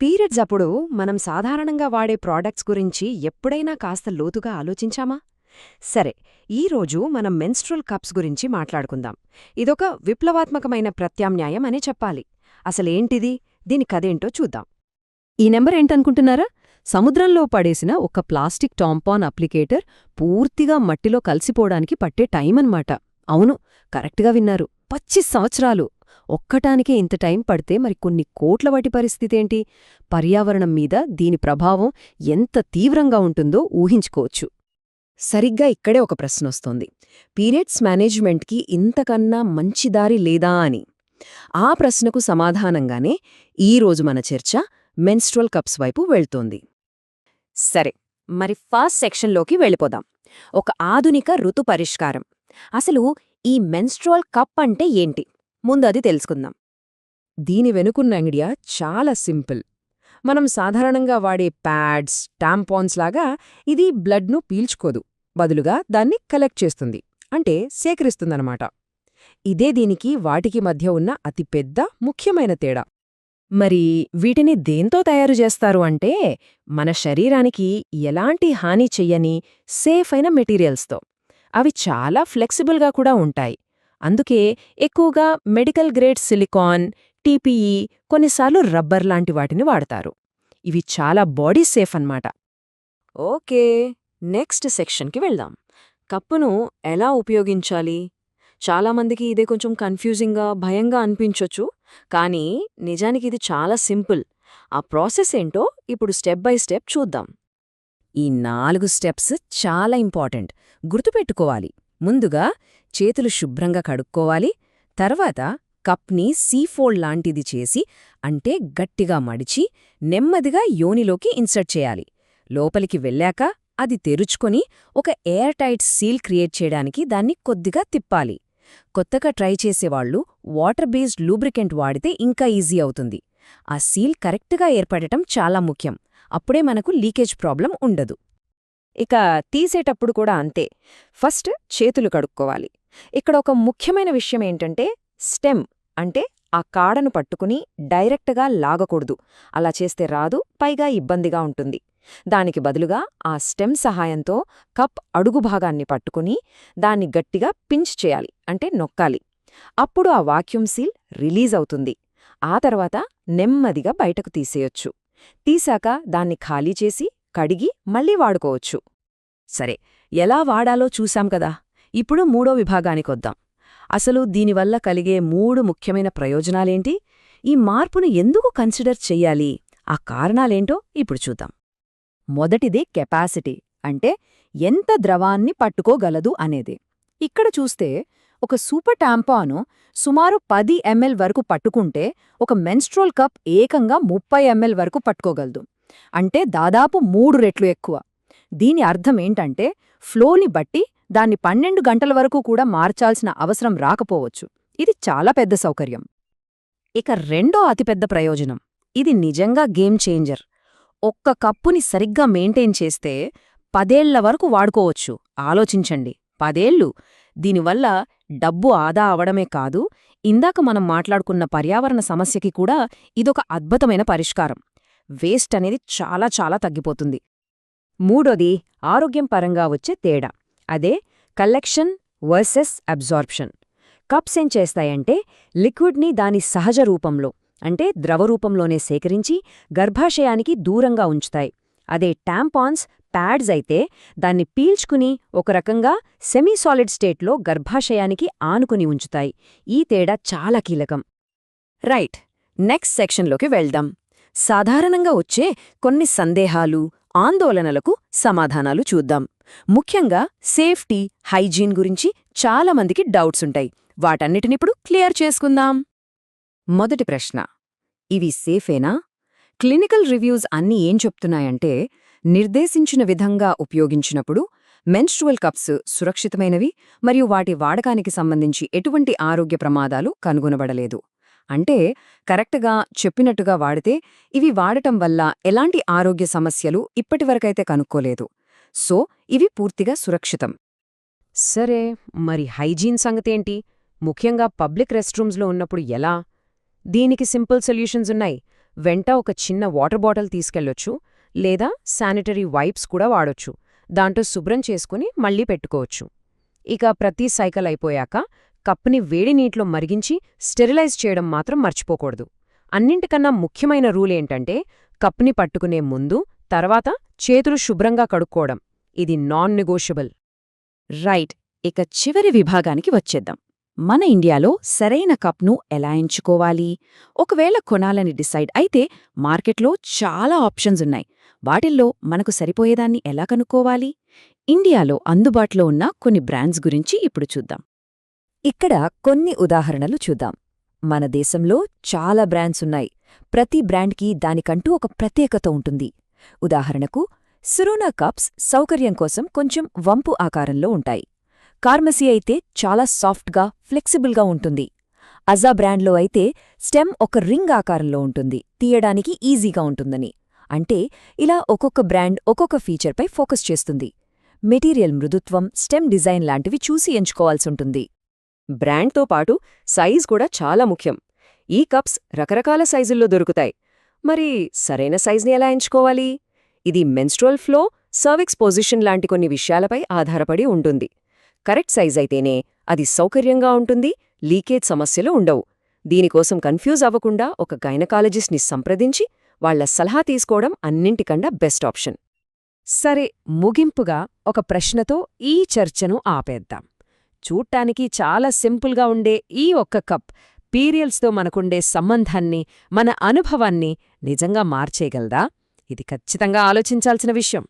Periods అప్పుడు మనం సాధారణంగా వాడే ప్రోడక్ట్స్ గురించి ఎప్పుడైనా కాస్త లోతుగా ఆలోచించామా? సరే ఈరోజు మనం మెన్స్ట్రల్ కప్స్ గురించి మాట్లాడుకుందాం. ఇదొక విప్లవాత్మకమైన ప్రత్యామ్నాయం అనే చెప్పాలి. అసలేంటిది? దీని కదేంటో చూద్దాం. ఈ నెంబర్ ఏంటనుకుంటున్నారా? సముద్రంలో పడేసిన ఒక ప్లాస్టిక్ టాంపాన్ అప్లికేటర్ పూర్తిగా మట్టిలో కలిసిపోవడానికి పట్టే టైం అన్నమాట అవును కరెక్ట్గా విన్నారు. పచ్చి సంవత్సరాలు. ఒక్కటానికే ఇంత టైం పడితే మరి కొన్ని కోట్ల వాటి పరిస్థితేంటి? పర్యావరణం మీద దీని ప్రభావం ఎంత తీవ్రంగా ఉంటుందో ఊహించుకోవచ్చు. సరిగ్గా ఇక్కడే ఒక ప్రశ్నొస్తోంది. పీరియడ్స్ మేనేజ్మెంట్కి ఇంతకన్నా మంచి దారి లేదా అని? ఆ ప్రశ్నకు సమాధానంగానే ఈరోజు మన చర్చ మెన్స్ట్రల్ కప్స్ వైపు వెళ్తోంది. సరే మరి ఫస్ట్ సెక్షన్లోకి వెళ్ళిపోదాం. ఒక ఆధునిక ఋతు పరిష్కారం. అసలు ఈ మెన్స్ట్రల్ కప్ అంటే ఏంటి? ముందు అది తెలుసుకుందాం. దీని వెనుకున్న ఐడియా చాలా సింపుల్. మనం సాధారణంగా వాడే ప్యాడ్స్ టాంపాన్స్ లాగా ఇది బ్లడ్ను పీల్చుకోదు. బదులుగా దాన్ని కలెక్ట్ చేస్తుంది. అంటే సేకరిస్తుందన్నమాట. ఇదే దీనికి వాటికి మధ్య ఉన్న అతిపెద్ద ముఖ్యమైన తేడా. మరి వీటిని దేంతో తయారు చేస్తారు అంటే మన శరీరానికి ఎలాంటి హాని చెయ్యని సేఫ్ అయిన మెటీరియల్స్తో. అవి చాలా ఫ్లెక్సిబుల్గా కూడా ఉంటాయి. అందుకే ఎక్కువగా మెడికల్ గ్రేడ్ సిలికాన్ టీపీఈ కొన్నిసార్లు రబ్బర్ లాంటి వాటిని వాడతారు. ఇవి చాలా బాడీ సేఫ్ అన్నమాట. ఓకే నెక్స్ట్ సెక్షన్కి వెళ్దాం. కప్పును ఎలా ఉపయోగించాలి? చాలామందికి ఇదే కొంచెం కన్ఫ్యూజింగ్గా భయంగా అనిపించొచ్చు కానీ నిజానికి ఇది చాలా సింపుల్. ఆ ప్రాసెస్ ఏంటో ఇప్పుడు స్టెప్ బై స్టెప్ చూద్దాం. ఈ నాలుగు స్టెప్స్ చాలా ఇంపార్టెంట్. గుర్తుపెట్టుకోవాలి. ముందుగా చేతులు శుభ్రంగా కడుక్కోవాలి. తర్వాత కప్ని సీఫోల్డ్ లాంటిది చేసి అంటే గట్టిగా మడిచి నెమ్మదిగా యోనిలోకి ఇన్సర్ట్ చేయాలి. లోపలికి వెళ్ళాక అది తెరుచుకొని ఒక ఎయిర్ టైట్ సీల్ క్రియేట్ చేయడానికి దాన్ని కొద్దిగా తిప్పాలి. కొత్తగా ట్రై చేసేవాళ్ళు వాటర్ బేస్డ్ లూబ్రికెంట్ వాడితే ఇంకా ఈజీ అవుతుంది. ఆ సీల్ కరెక్ట్గా ఏర్పడటం చాలా ముఖ్యం. అప్పుడే మనకు లీకేజ్ ప్రాబ్లం ఉండదు. ఇక తీసేటప్పుడు కూడా అంతే. ఫస్ట్ చేతులు కడుక్కోవాలి. ఇక్కడ ఒక ముఖ్యమైన విషయం ఏంటంటే స్టెమ్ అంటే ఆ కాడను పట్టుకుని డైరెక్ట్గా లాగకూడదు. అలా చేస్తే రాదు పైగా ఇబ్బందిగా ఉంటుంది. దానికి బదులుగా ఆ స్టెమ్ సహాయంతో కప్ అడుగు భాగాన్ని పట్టుకుని దాన్ని గట్టిగా పించ్ చేయాలి అంటే నొక్కాలి. అప్పుడు ఆ వాక్యూమ్ సీల్ రిలీజ్ అవుతుంది. ఆ తర్వాత నెమ్మదిగా బయటకు తీసేయొచ్చు. తీశాక దాన్ని ఖాళీ చేసి కడిగి మళ్ళీ వాడుకోవచ్చు. సరే ఎలా వాడాలో చూశాం కదా! ఇప్పుడు మూడో విభాగానికొద్దాం అసలు దీనివల్ల కలిగే మూడు ముఖ్యమైన ప్రయోజనాలేంటి? ఈ మార్పును ఎందుకు కన్సిడర్ చెయ్యాలి? ఆ కారణాలేంటో ఇప్పుడు చూద్దాం. మొదటిది కెపాసిటీ అంటే ఎంత ద్రవాన్ని పట్టుకోగలదు అనేది. ఇక్కడ చూస్తే ఒక సూపర్ టాంపాను సుమారు పది ఎంఎల్ వరకు పట్టుకుంటే ఒక మెన్స్ట్రోల్ కప్ ఏకంగా ముప్పై ఎంఎల్ వరకు పట్టుకోగలదు. అంటే దాదాపు మూడు రెట్లు ఎక్కువ. దీని అర్థమేంటంటే ఫ్లోని బట్టి దాన్ని పన్నెండు గంటల వరకు కూడా మార్చాల్సిన అవసరం రాకపోవచ్చు. ఇది చాలా పెద్ద సౌకర్యం. ఇక రెండో అతిపెద్ద ప్రయోజనం. ఇది నిజంగా గేమ్ చేంజర్. ఒక్క కప్పుని సరిగ్గా మెయింటైన్ చేస్తే పదేళ్ళ వరకు వాడుకోవచ్చు. ఆలోచించండి. పదేళ్ళు దీనివల్ల డబ్బు ఆదా అవడమే కాదు ఇందాక మనం మాట్లాడుకున్న పర్యావరణ సమస్యకి కూడా ఇదొక అద్భుతమైన పరిష్కారం. వేస్ట్ అనేది చాలా చాలా తగ్గిపోతుంది. మూడోది ఆరోగ్యం పరంగా వచ్చే తేడా. అదే కలెక్షన్ వర్సెస్ అబ్జార్ప్షన్. కప్స్ ఏం చేస్తాయంటే లిక్విడ్ని దాని సహజ రూపంలో అంటే ద్రవరూపంలోనే సేకరించి గర్భాశయానికి దూరంగా ఉంచుతాయి. అదే టాంపాన్స్ ప్యాడ్స్ అయితే దాన్ని పీల్చుకుని ఒక రకంగా సెమీసాలిడ్ స్టేట్లో గర్భాశయానికి ఆనుకుని ఉంచుతాయి. ఈ తేడా చాలా కీలకం. రైట్ నెక్స్ట్ సెక్షన్లోకి వెళ్దాం. సాధారణంగా వచ్చే కొన్ని సందేహాలు ఆందోళనలకు సమాధానాలు చూద్దాం. ముఖ్యంగా సేఫ్టీ హైజీన్ గురించి చాలామందికి డౌట్స్ ఉంటాయి. వాటన్నిటినిప్పుడు క్లియర్ చేసుకుందాం. మొదటి ప్రశ్న. ఇవి సేఫేనా? క్లినికల్ రివ్యూస్ అన్నీ ఏం చెప్తున్నాయంటే నిర్దేశించిన విధంగా ఉపయోగించినప్పుడు మెన్స్ట్రువల్ కప్స్ సురక్షితమైనవి మరియు వాటి వాడకానికి సంబంధించి ఎటువంటి ఆరోగ్య ప్రమాదాలు కనుగొనబడలేదు. అంటే కరెక్ట్గా చెప్పినట్టుగా వాడితే ఇవి వాడటం వల్ల ఎలాంటి ఆరోగ్య సమస్యలు ఇప్పటివరకైతే కనుక్కోలేదు. సో ఇవి పూర్తిగా సురక్షితం. సరే మరి హైజీన్ సంగతేంటి? ముఖ్యంగా పబ్లిక్ రెస్ట్రూమ్స్లో ఉన్నప్పుడు ఎలా? దీనికి సింపుల్ సొల్యూషన్స్ ఉన్నాయి. వెంట ఒక చిన్న వాటర్ బాటిల్ తీసుకెళ్ళొచ్చు లేదా శానిటరీ వైప్స్ కూడా వాడొచ్చు. దాంట్లో శుభ్రం చేసుకుని మళ్ళీ పెట్టుకోవచ్చు. ఇక ప్రతి సైకిల్ అయిపోయాక కప్ని వేడి నీటిలో మరిగించి స్టెరిలైజ్ చేయడం మాత్రం మర్చిపోకూడదు. అన్నింటికన్నా ముఖ్యమైన రూల్ ఏంటంటే కప్ని పట్టుకునే ముందు తర్వాత చేతులు శుభ్రంగా కడుక్కోవడం. ఇది నాన్ నెగోషియబుల్ రైట్ ఇక చివరి విభాగానికి వచ్చేద్దాం. మన ఇండియాలో సరైన కప్ను ఎలా ఎంచుకోవాలి? ఒకవేళ కొనాలని డిసైడ్ అయితే మార్కెట్లో చాలా ఆప్షన్స్ ఉన్నాయి. వాటిల్లో మనకు సరిపోయేదాన్ని ఎలా కనుక్కోవాలి? ఇండియాలో అందుబాటులో ఉన్న కొన్ని బ్రాండ్స్ గురించి ఇప్పుడు చూద్దాం. ఇక్కడ కొన్ని ఉదాహరణలు చూద్దాం. మన దేశంలో చాలా బ్రాండ్స్ ఉన్నాయి. ప్రతి బ్రాండ్కి దానికంటూ ఒక ప్రత్యేకత ఉంటుంది. ఉదాహరణకు సురోనా కప్స్ సౌకర్యం కోసం కొంచెం వంపు ఆకారంలో ఉంటాయి. కార్మసీ అయితే చాలా సాఫ్ట్గా ఫ్లెక్సిబుల్గా ఉంటుంది. అజా బ్రాండ్లో అయితే స్టెమ్ ఒక రింగ్ ఆకారంలో ఉంటుంది. తీయడానికి ఈజీగా ఉంటుందని. అంటే ఇలా ఒక్కొక్క బ్రాండ్ ఒక్కొక్క ఫీచర్పై ఫోకస్ చేస్తుంది. మెటీరియల్ మృదుత్వం స్టెమ్ డిజైన్ లాంటివి చూసి ఎంచుకోవాల్సుంటుంది బ్రాండ్తో పాటు సైజ్ కూడా చాలా ముఖ్యం. ఈ కప్స్ రకరకాల సైజుల్లో దొరుకుతాయి. మరి సరైన సైజ్ని ఎలా ఎంచుకోవాలి? ఇది మెన్స్ట్రువల్ ఫ్లో సర్విక్స్ పొజిషన్ లాంటి కొన్ని విషయాలపై ఆధారపడి ఉంటుంది. కరెక్ట్ సైజ్ అయితేనే అది సౌకర్యంగా ఉంటుంది లీకేజ్ సమస్యలు ఉండవు. దీనికోసం కన్ఫ్యూజ్ అవ్వకుండా ఒక గైనకాలజిస్ట్ని సంప్రదించి వాళ్ళ సలహా తీసుకోవడం అన్నింటికన్నా బెస్ట్ ఆప్షన్. సరే ముగింపుగా ఒక ప్రశ్నతో ఈ చర్చను ఆపేద్దాం. చూడ్టానికి చాలా సింపుల్గా ఉండే ఈ ఒక్క కప్ పీరియల్స్తో మనకుండే సంబంధాన్ని మన అనుభవాన్ని నిజంగా మార్చేయగలదా? ఇది ఖచ్చితంగా ఆలోచించాల్సిన విషయం.